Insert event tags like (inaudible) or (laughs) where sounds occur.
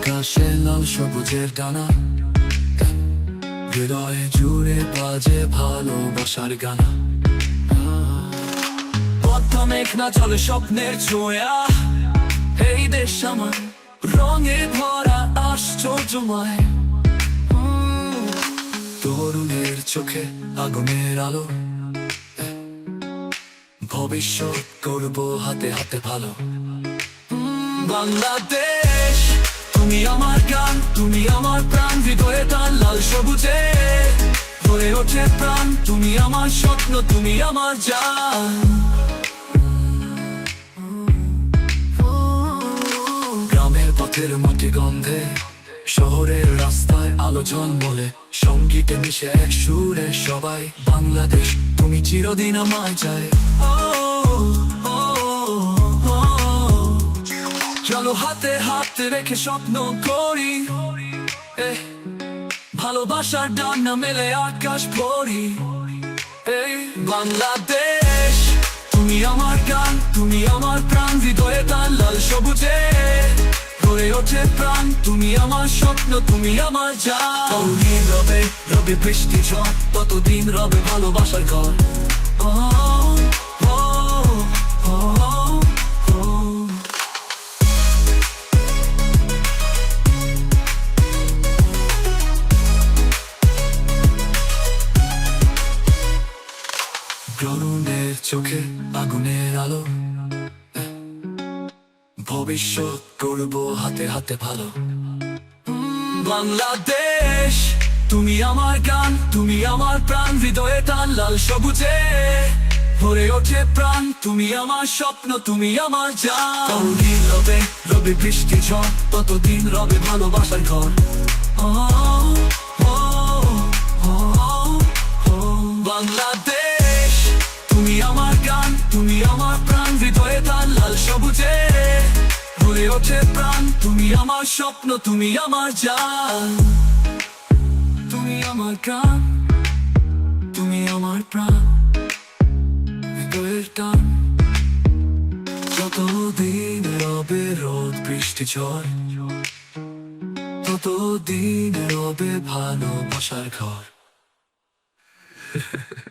আকাশে লাল সবুজের ডানা। হৃদয়ে জুড়ে বাজে ভালোবাসার গানা। পদ্মা মেঘনা চলে স্বপ্নের ছোঁয়া। এই দেশ আমার, রঙে ভরা আশ্চর্যময় তরুণের চোখে আগুনের আলো। ভবিষ্যৎ করব হাতে হাতে ভালো। বাংলাদেশ। তুমি আমার গান, তুমি আমার প্রাণ, হৃদয়ে টান লাল সবুজে হয়ে ওঠে প্রাণ। তুমি আমার স্বপ্ন, তুমি আমার জান। গ্রামের পথের মাটি গন্ধে, শহরের রাস্তায় আলো ঝলমলে, সঙ্গীতে মিশে এক সুরে সবাই, বাংলাদেশ, তুমি চিরদিন আমায় চাই চলো হাতে হাতে রেখে স্বপ্ন করি। ভালোবাসার ডান্না মেলে আকাশ ভরি। এই, বাংলাদেশ, তুমি আমার গান, তুমি আমার প্রাণ, হৃদয়ে টান লাল সবুজে গড়ে ওঠে প্রাণ। তুমি আমার স্বপ্ন, তুমি আমার দিন রবে রবে বৃষ্টি ঝড় ততদিন রবে ভালোবাসার ঘর। তরুণের চোখে আগুনের আলো ভবিষ্যৎ করব হাতে হাতে ভালো। বাংলাদেশ, তুমি আমার গান, তুমি আমার প্রাণ, হৃদয়ে টান লাল সবুজে ভরে ওঠে প্রাণ, তুমি আমার স্বপ্ন, তুমি আমার জান। রবে রবে বৃষ্টি ঝড়, ততদিন রবে ভালোবাসার ঘর। বাংলাদেশ। তুমি আমার প্রাণ, হৃদয়ে টান লাল সবুজে ভরে ওঠে প্রাণ। তুমি আমার স্বপ্ন, তুমি আমার জান তুমি আমার গান তুমি আমার প্রাণ। হৃদয়ের টান। যতদিন রবে রোদ, বৃষ্টি, ঝড়, ততদিন রবে ভালোবাসার ঘর। (laughs)